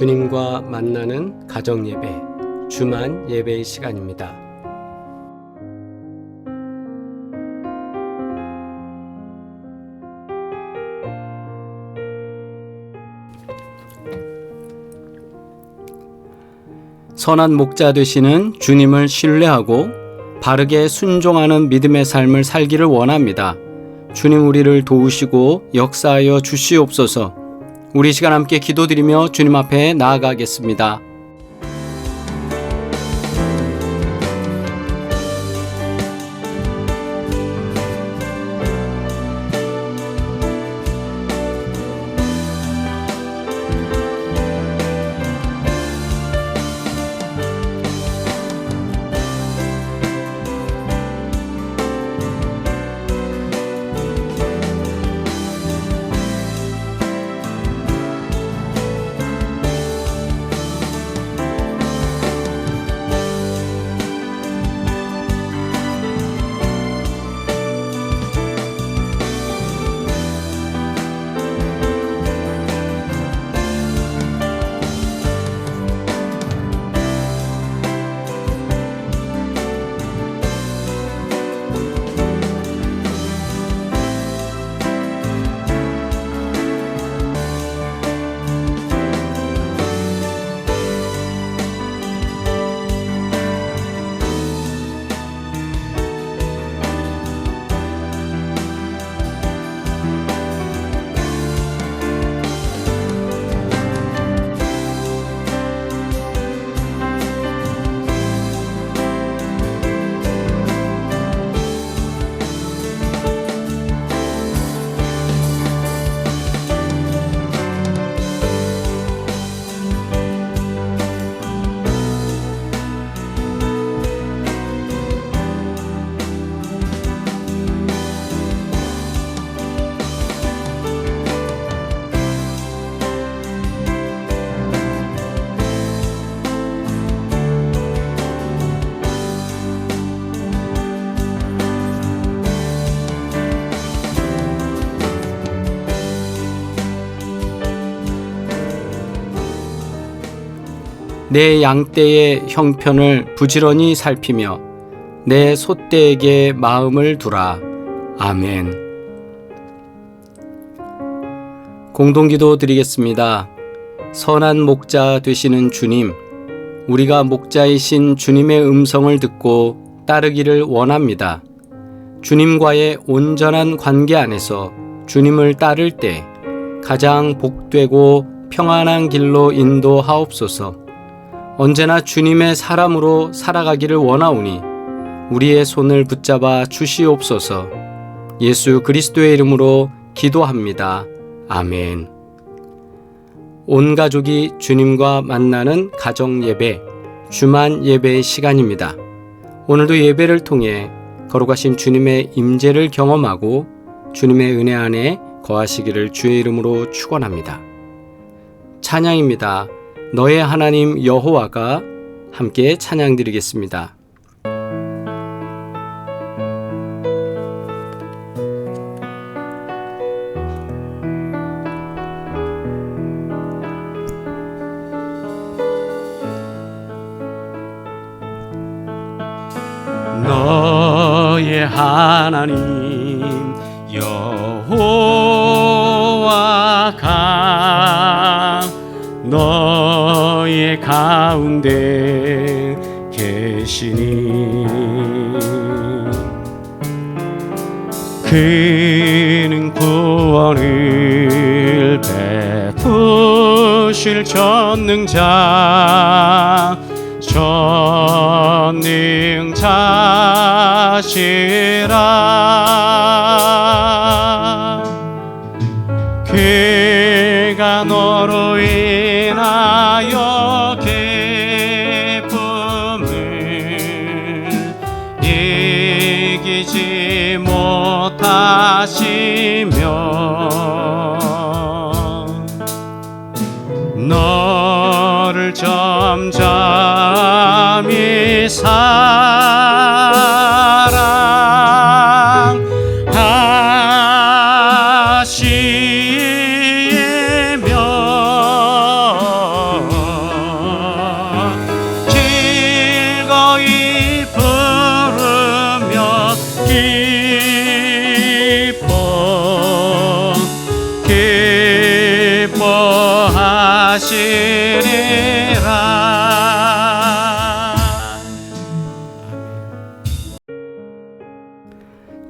주님과 만나는 가정 예배, 주만 예배의 시간입니다. 선한 목자 되시는 주님을 신뢰하고 바르게 순종하는 믿음의 삶을 살기를 원합니다. 주님 우리를 도우시고 역사하여 주시옵소서. 우리 시간 함께 기도드리며 주님 앞에 나아가겠습니다. 내 양떼의 형편을 부지런히 살피며 내 소떼에게 마음을 두라. 아멘. 공동기도 드리겠습니다. 선한 목자 되시는 주님, 우리가 목자이신 주님의 음성을 듣고 따르기를 원합니다. 주님과의 온전한 관계 안에서 주님을 따를 때 가장 복되고 평안한 길로 인도하옵소서. 언제나 주님의 사람으로 살아가기를 원하오니 우리의 손을 붙잡아 주시옵소서. 예수 그리스도의 이름으로 기도합니다. 아멘. 온 가족이 주님과 만나는 가정 예배, 주만 예배의 시간입니다. 오늘도 예배를 통해 거룩하신 주님의 임재를 경험하고 주님의 은혜 안에 거하시기를 주의 이름으로 축원합니다. 찬양입니다. 너의 하나님 여호와가 함께 찬양드리겠습니다. 하나님 계시니. 그는 구원을 베푸실 전능자 전능자시라 너를 점점이 사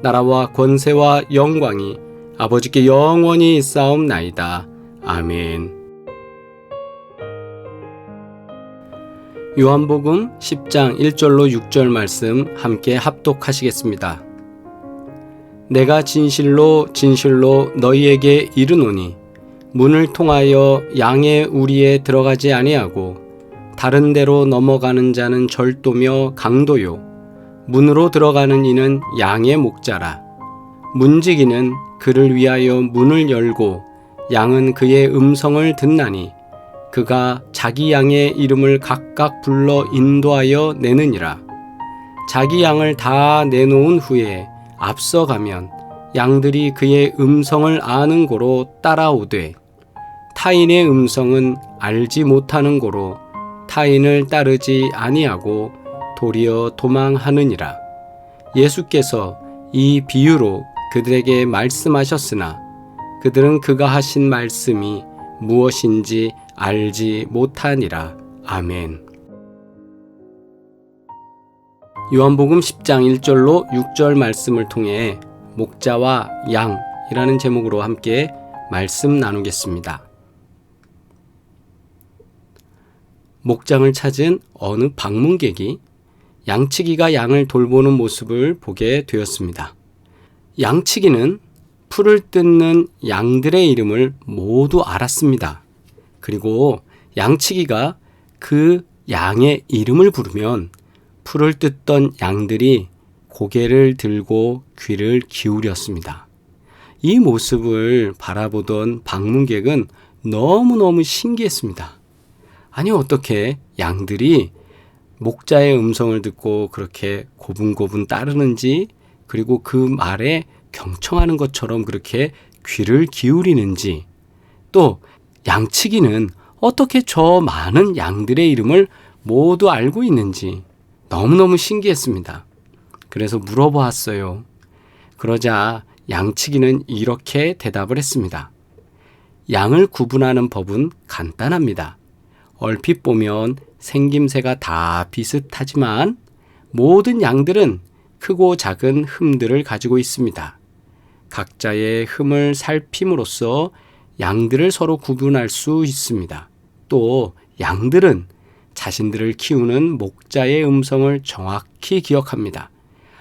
나라와 권세와 영광이 아버지께 영원히 있사옵나이다. 아멘. 요한복음 10장 1절로 6절 말씀 함께 합독하시겠습니다. 내가 진실로 진실로 너희에게 이르노니 문을 통하여 양의 우리에 들어가지 아니하고 다른 데로 넘어가는 자는 절도며 강도요 문으로 들어가는 이는 양의 목자라. 문지기는 그를 위하여 문을 열고 양은 그의 음성을 듣나니 그가 자기 양의 이름을 각각 불러 인도하여 내느니라. 자기 양을 다 내놓은 후에 앞서가면 양들이 그의 음성을 아는 고로 따라오되 타인의 음성은 알지 못하는 고로 타인을 따르지 아니하고 도리어 도망하느니라. 예수께서 이 비유로 그들에게 말씀하셨으나 그들은 그가 하신 말씀이 무엇인지 알지 못하니라. 아멘. 요한복음 10장 1절로 6절 말씀을 통해 목자와 양이라는 제목으로 함께 말씀 나누겠습니다. 목장을 찾은 어느 방문객이 양치기가 양을 돌보는 모습을 보게 되었습니다. 양치기는 풀을 뜯는 양들의 이름을 모두 알았습니다. 그리고 양치기가 그 양의 이름을 부르면 풀을 뜯던 양들이 고개를 들고 귀를 기울였습니다. 이 모습을 바라보던 방문객은 너무너무 신기했습니다. 아니, 어떻게 양들이 목자의 음성을 듣고 그렇게 고분고분 따르는지, 그리고 그 말에 경청하는 것처럼 그렇게 귀를 기울이는지, 또 양치기는 어떻게 저 많은 양들의 이름을 모두 알고 있는지 너무너무 신기했습니다. 그래서 물어보았어요. 그러자 양치기는 이렇게 대답을 했습니다. 양을 구분하는 법은 간단합니다. 얼핏 보면 생김새가 다 비슷하지만 모든 양들은 크고 작은 흠들을 가지고 있습니다. 각자의 흠을 살핌으로써 양들을 서로 구분할 수 있습니다. 또 양들은 자신들을 키우는 목자의 음성을 정확히 기억합니다.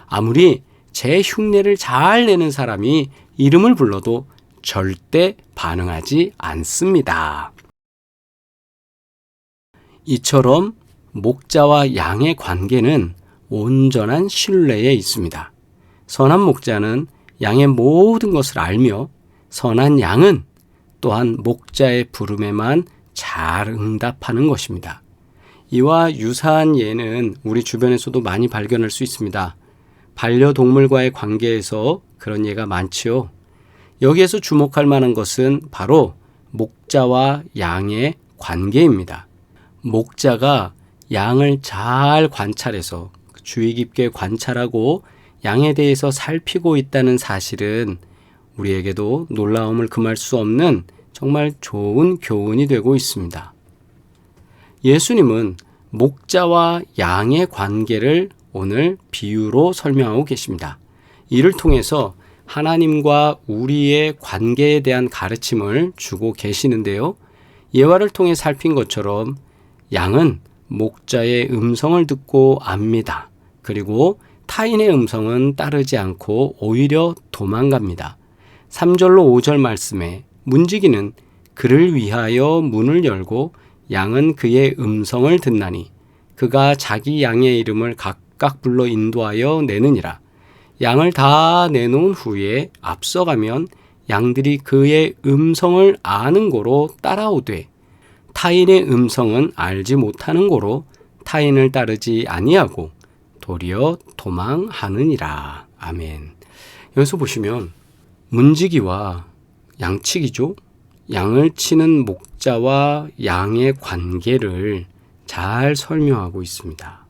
아무리 제 흉내를 잘 내는 사람이 이름을 불러도 절대 반응하지 않습니다. 이처럼 목자와 양의 관계는 온전한 신뢰에 있습니다. 선한 목자는 양의 모든 것을 알며 선한 양은 또한 목자의 부름에만 잘 응답하는 것입니다. 이와 유사한 예는 우리 주변에서도 많이 발견할 수 있습니다. 반려동물과의 관계에서 그런 예가 많지요. 여기에서 주목할 만한 것은 바로 목자와 양의 관계입니다. 목자가 양을 잘 관찰해서 주의 깊게 관찰하고 양에 대해서 살피고 있다는 사실은 우리에게도 놀라움을 금할 수 없는 정말 좋은 교훈이 되고 있습니다. 예수님은 목자와 양의 관계를 오늘 비유로 설명하고 계십니다. 이를 통해서 하나님과 우리의 관계에 대한 가르침을 주고 계시는데요. 예화를 통해 살핀 것처럼 양은 목자의 음성을 듣고 압니다. 그리고 타인의 음성은 따르지 않고 오히려 도망갑니다. 3절로 5절 말씀에 문지기는 그를 위하여 문을 열고 양은 그의 음성을 듣나니 그가 자기 양의 이름을 각각 불러 인도하여 내느니라. 양을 다 내놓은 후에 앞서가면 양들이 그의 음성을 아는 고로 따라오되 타인의 음성은 알지 못하는 고로 타인을 따르지 아니하고 도리어 도망하느니라. 아멘. 여기서 보시면 문지기와 양치기죠. 양을 치는 목자와 양의 관계를 잘 설명하고 있습니다.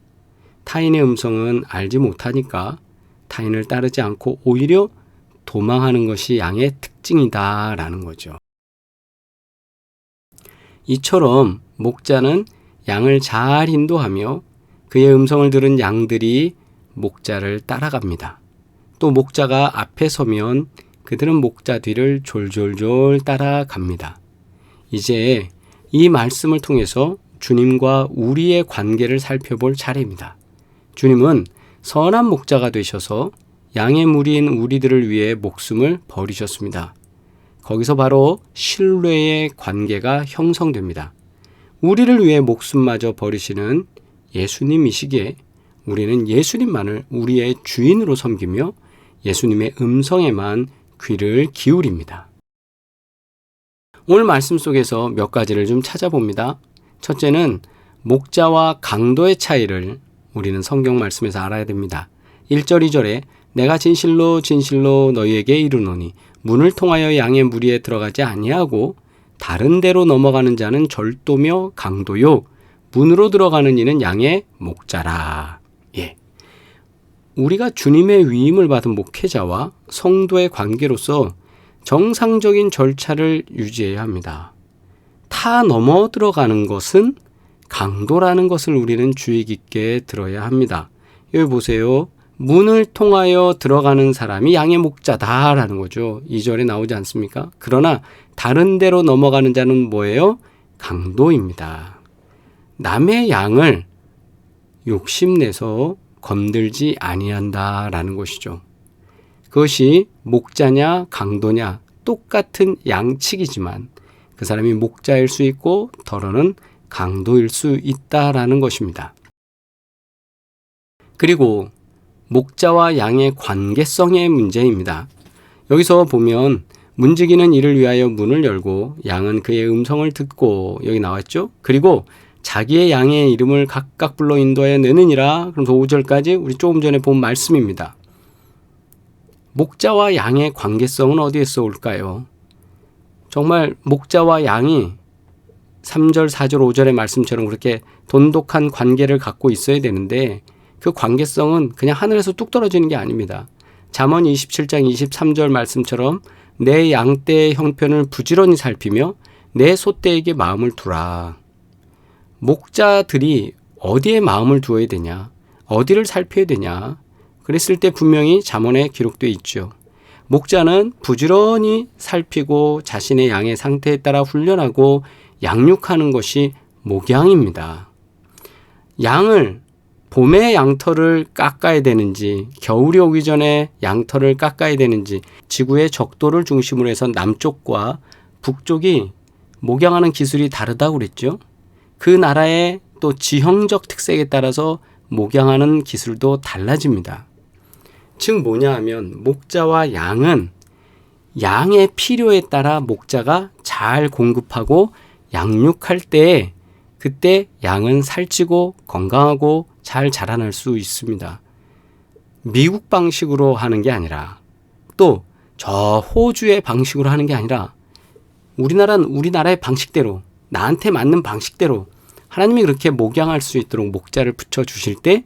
타인의 음성은 알지 못하니까 타인을 따르지 않고 오히려 도망하는 것이 양의 특징이다라는 거죠. 이처럼 목자는 양을 잘 인도하며 그의 음성을 들은 양들이 목자를 따라갑니다. 또 목자가 앞에 서면 그들은 목자 뒤를 졸졸졸 따라갑니다. 이제 이 말씀을 통해서 주님과 우리의 관계를 살펴볼 차례입니다. 주님은 선한 목자가 되셔서 양의 무리인 우리들을 위해 목숨을 버리셨습니다. 거기서 바로 신뢰의 관계가 형성됩니다. 우리를 위해 목숨마저 버리시는 예수님이시기에 우리는 예수님만을 우리의 주인으로 섬기며 예수님의 음성에만 귀를 기울입니다. 오늘 말씀 속에서 몇 가지를 좀 찾아봅니다. 첫째는 목자와 강도의 차이를 우리는 성경 말씀에서 알아야 됩니다. 1절, 2절에 내가 진실로 진실로 너희에게 이르노니 문을 통하여 양의 무리에 들어가지 아니하고 다른 데로 넘어가는 자는 절도며 강도요 문으로 들어가는 이는 양의 목자라. 예. 우리가 주님의 위임을 받은 목회자와 성도의 관계로서 정상적인 절차를 유지해야 합니다. 타 넘어 들어가는 것은 강도라는 것을 우리는 주의 깊게 들어야 합니다. 여기 보세요. 문을 통하여 들어가는 사람이 양의 목자다라는 거죠. 2절에 나오지 않습니까? 그러나 다른 데로 넘어가는 자는 뭐예요? 강도입니다. 남의 양을 욕심내서 건들지 아니한다라는 것이죠. 그것이 목자냐 강도냐 똑같은 양측이지만 그 사람이 목자일 수 있고 더러는 강도일 수 있다라는 것입니다. 그리고 목자와 양의 관계성의 문제입니다. 여기서 보면 문지기는 이를 위하여 문을 열고 양은 그의 음성을 듣고 여기 나왔죠. 그리고 자기의 양의 이름을 각각 불러 인도하여 내느니라. 그럼 5절까지 우리 조금 전에 본 말씀입니다. 목자와 양의 관계성은 어디에서 올까요? 정말 목자와 양이 3절, 4절, 5절의 말씀처럼 그렇게 돈독한 관계를 갖고 있어야 되는데 그 관계성은 그냥 하늘에서 뚝 떨어지는 게 아닙니다. 잠언 27장 23절 말씀처럼 내 양떼의 형편을 부지런히 살피며 내 소떼에게 마음을 두라. 목자들이 어디에 마음을 두어야 되냐? 어디를 살펴야 되냐? 그랬을 때 분명히 잠언에 기록되어 있죠. 목자는 부지런히 살피고 자신의 양의 상태에 따라 훈련하고 양육하는 것이 목양입니다. 양을 봄에 양털을 깎아야 되는지 겨울이 오기 전에 양털을 깎아야 되는지 지구의 적도를 중심으로 해서 남쪽과 북쪽이 목양하는 기술이 다르다고 그랬죠. 그 나라의 또 지형적 특색에 따라서 목양하는 기술도 달라집니다. 즉 뭐냐 하면 목자와 양은 양의 필요에 따라 목자가 잘 공급하고 양육할 때 그때 양은 살찌고 건강하고 잘 자라날 수 있습니다. 미국 방식으로 하는 게 아니라 또 저 호주의 방식으로 하는 게 아니라 우리나라는 우리나라의 방식대로 나한테 맞는 방식대로 하나님이 그렇게 목양할 수 있도록 목자를 붙여 주실 때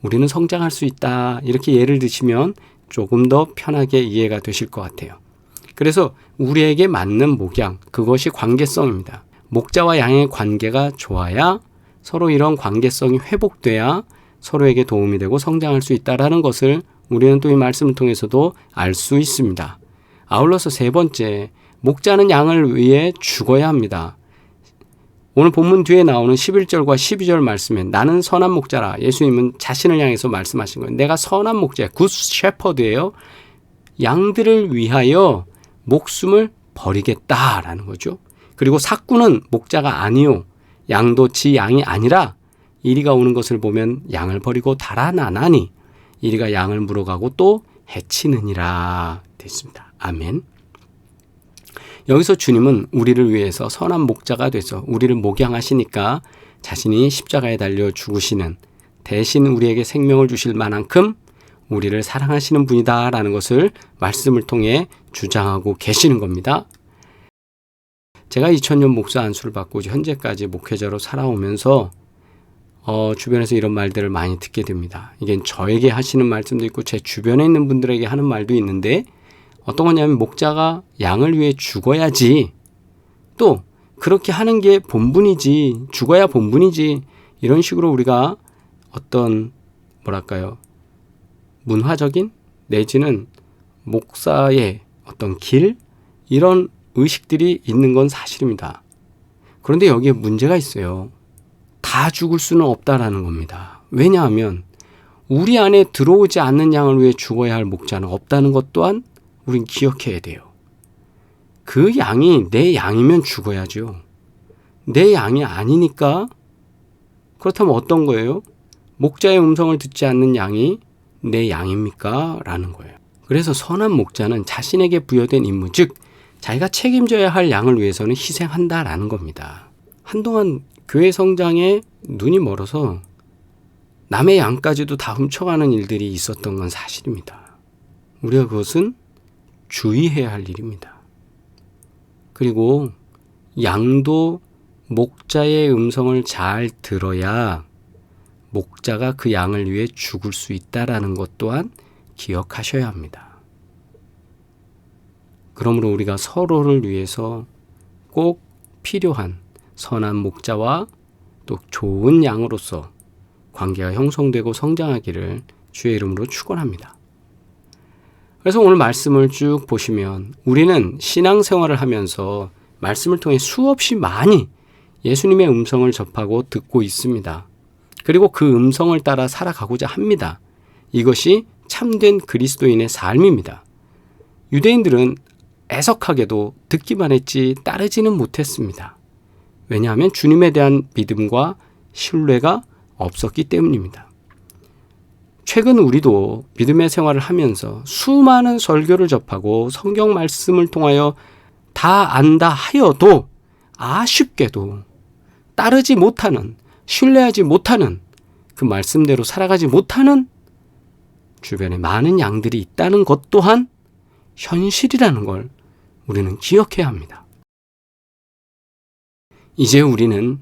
우리는 성장할 수 있다. 이렇게 예를 드시면 조금 더 편하게 이해가 되실 것 같아요. 그래서 우리에게 맞는 목양, 그것이 관계성입니다. 목자와 양의 관계가 좋아야 서로 이런 관계성이 회복돼야 서로에게 도움이 되고 성장할 수 있다라는 것을 우리는 또 이 말씀을 통해서도 알 수 있습니다. 아울러서 세 번째, 목자는 양을 위해 죽어야 합니다. 오늘 본문 뒤에 나오는 11절과 12절 말씀에 나는 선한 목자라 예수님은 자신을 향해서 말씀하신 거예요. 내가 선한 목자야. 굿 셰퍼드예요. 양들을 위하여 목숨을 버리겠다라는 거죠. 그리고 사꾼은 목자가 아니요. 양도 지 양이 아니라 이리가 오는 것을 보면 양을 버리고 달아나나니 이리가 양을 물어가고 또 해치느니라 됐습니다. 아멘. 여기서 주님은 우리를 위해서 선한 목자가 돼서 우리를 목양하시니까 자신이 십자가에 달려 죽으시는 대신 우리에게 생명을 주실 만한큼 우리를 사랑하시는 분이다라는 것을 말씀을 통해 주장하고 계시는 겁니다. 제가 2000년 목사 안수를 받고 현재까지 목회자로 살아오면서 어, 주변에서 이런 말들을 많이 듣게 됩니다. 이게 저에게 하시는 말씀도 있고 제 주변에 있는 분들에게 하는 말도 있는데 어떤 거냐면 목자가 양을 위해 죽어야지 또 그렇게 하는 게 본분이지 죽어야 본분이지 이런 식으로 우리가 어떤 뭐랄까요 문화적인 내지는 목사의 어떤 길 이런 의식들이 있는 건 사실입니다. 그런데 여기에 문제가 있어요. 다 죽을 수는 없다라는 겁니다. 왜냐하면 우리 안에 들어오지 않는 양을 위해 죽어야 할 목자는 없다는 것 또한 우린 기억해야 돼요. 그 양이 내 양이면 죽어야죠. 내 양이 아니니까 그렇다면 어떤 거예요? 목자의 음성을 듣지 않는 양이 내 양입니까? 라는 거예요. 그래서 선한 목자는 자신에게 부여된 임무, 즉, 자기가 책임져야 할 양을 위해서는 희생한다라는 겁니다. 한동안 교회 성장에 눈이 멀어서 남의 양까지도 다 훔쳐가는 일들이 있었던 건 사실입니다. 우리가 그것은 주의해야 할 일입니다. 그리고 양도 목자의 음성을 잘 들어야 목자가 그 양을 위해 죽을 수 있다라는 것 또한 기억하셔야 합니다. 그러므로 우리가 서로를 위해서 꼭 필요한 선한 목자와 또 좋은 양으로서 관계가 형성되고 성장하기를 주의 이름으로 축원합니다. 그래서 오늘 말씀을 쭉 보시면 우리는 신앙생활을 하면서 말씀을 통해 수없이 많이 예수님의 음성을 접하고 듣고 있습니다. 그리고 그 음성을 따라 살아가고자 합니다. 이것이 참된 그리스도인의 삶입니다. 유대인들은 애석하게도 듣기만 했지 따르지는 못했습니다. 왜냐하면 주님에 대한 믿음과 신뢰가 없었기 때문입니다. 최근 우리도 믿음의 생활을 하면서 수많은 설교를 접하고 성경 말씀을 통하여 다 안다 하여도 아쉽게도 따르지 못하는, 신뢰하지 못하는 그 말씀대로 살아가지 못하는 주변에 많은 양들이 있다는 것 또한 현실이라는 걸 우리는 기억해야 합니다. 이제 우리는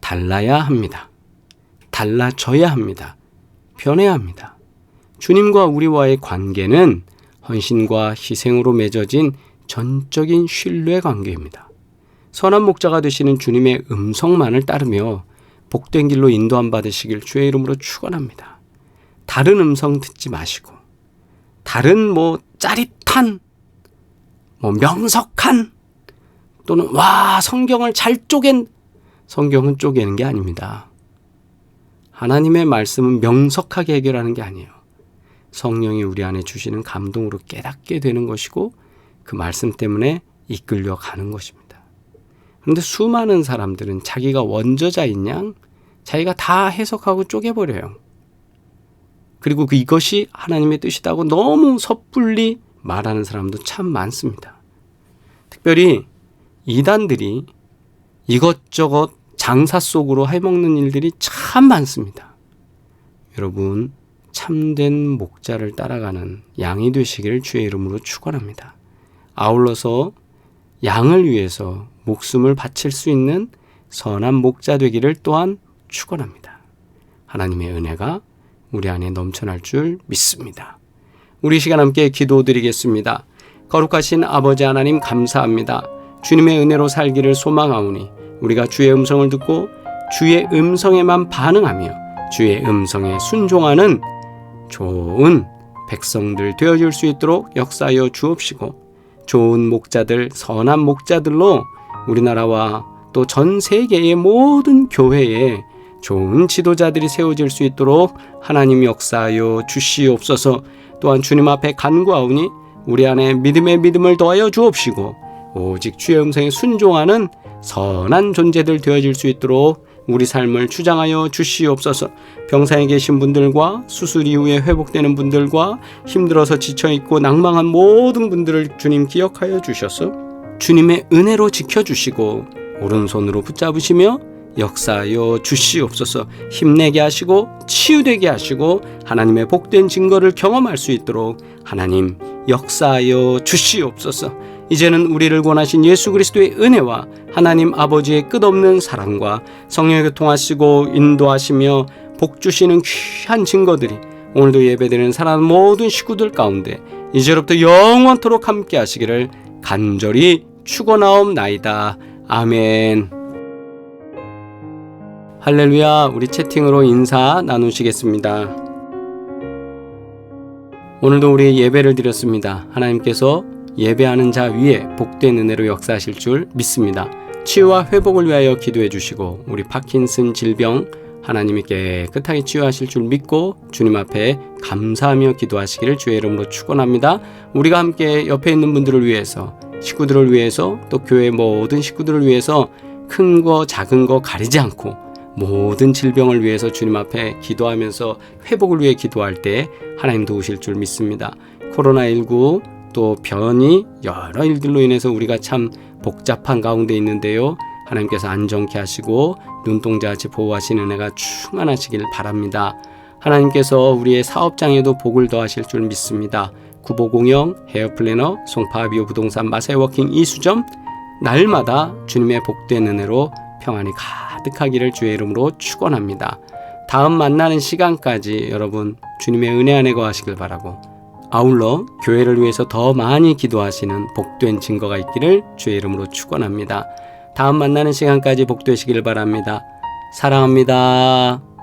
달라야 합니다. 달라져야 합니다. 변해야 합니다. 주님과 우리와의 관계는 헌신과 희생으로 맺어진 전적인 신뢰 관계입니다. 선한 목자가 되시는 주님의 음성만을 따르며 복된 길로 인도함 받으시길 주의 이름으로 축원합니다. 다른 음성 듣지 마시고 다른 뭐 짜릿한 뭐 명석한 또는 와 성경을 잘 쪼갠 성경은 쪼개는 게 아닙니다. 하나님의 말씀은 명석하게 해결하는 게 아니에요. 성령이 우리 안에 주시는 감동으로 깨닫게 되는 것이고 그 말씀 때문에 이끌려 가는 것입니다. 그런데 수많은 사람들은 자기가 원저자인 양 자기가 다 해석하고 쪼개버려요. 그리고 그 이것이 하나님의 뜻이다고 너무 섣불리 말하는 사람도 참 많습니다. 특별히 이단들이 이것저것 장사 속으로 해먹는 일들이 참 많습니다. 여러분, 참된 목자를 따라가는 양이 되시기를 주의 이름으로 축원합니다. 아울러서 양을 위해서 목숨을 바칠 수 있는 선한 목자 되기를 또한 축원합니다. 하나님의 은혜가 우리 안에 넘쳐날 줄 믿습니다. 우리 시간 함께 기도드리겠습니다. 거룩하신 아버지 하나님 감사합니다. 주님의 은혜로 살기를 소망하오니 우리가 주의 음성을 듣고 주의 음성에만 반응하며 주의 음성에 순종하는 좋은 백성들 되어줄 수 있도록 역사하여 주옵시고 좋은 목자들, 선한 목자들로 우리나라와 또 전 세계의 모든 교회에 좋은 지도자들이 세워질 수 있도록 하나님 역사하여 주시옵소서 또한 주님 앞에 간구하오니 우리 안에 믿음의 믿음을 더하여 주옵시고 오직 주의 음성에 순종하는 선한 존재들 되어질 수 있도록 우리 삶을 주장하여 주시옵소서. 병상에 계신 분들과 수술 이후에 회복되는 분들과 힘들어서 지쳐 있고 낭망한 모든 분들을 주님 기억하여 주셔서 주님의 은혜로 지켜 주시고 오른손으로 붙잡으시며 역사하여 주시옵소서 힘내게 하시고 치유되게 하시고 하나님의 복된 증거를 경험할 수 있도록 하나님 역사하여 주시옵소서 이제는 우리를 권하신 예수 그리스도의 은혜와 하나님 아버지의 끝없는 사랑과 성령의 교통하시고 인도하시며 복 주시는 귀한 증거들이 오늘도 예배드리는 사랑하는 모든 식구들 가운데 이제로부터 영원토록 함께 하시기를 간절히 축원하옵나이다. 아멘. 할렐루야. 우리 채팅으로 인사 나누시겠습니다. 오늘도 우리 예배를 드렸습니다. 하나님께서 예배하는 자 위에 복된 은혜로 역사하실 줄 믿습니다. 치유와 회복을 위하여 기도해 주시고 우리 파킨슨 질병 하나님이 깨끗하게 치유하실 줄 믿고 주님 앞에 감사하며 기도하시기를 주의 이름으로 축원합니다. 우리가 함께 옆에 있는 분들을 위해서 식구들을 위해서 또 교회 모든 식구들을 위해서 큰 거 작은 거 가리지 않고 모든 질병을 위해서 주님 앞에 기도하면서 회복을 위해 기도할 때 하나님 도우실 줄 믿습니다. 코로나19 또 변이 여러 일들로 인해서 우리가 참 복잡한 가운데 있는데요. 하나님께서 안정케 하시고 눈동자같이 보호하시는 은혜가 충만하시길 바랍니다. 하나님께서 우리의 사업장에도 복을 더하실 줄 믿습니다. 구보공영, 헤어플래너, 송파비오 부동산 마세워킹 이수점 날마다 주님의 복된 은혜로 평안이 가득하기를 주의 이름으로 축원합니다. 다음 만나는 시간까지 여러분 주님의 은혜 안에 거하시길 바라고 아울러 교회를 위해서 더 많이 기도하시는 복된 증거가 있기를 주의 이름으로 축원합니다. 다음 만나는 시간까지 복되시길 바랍니다. 사랑합니다.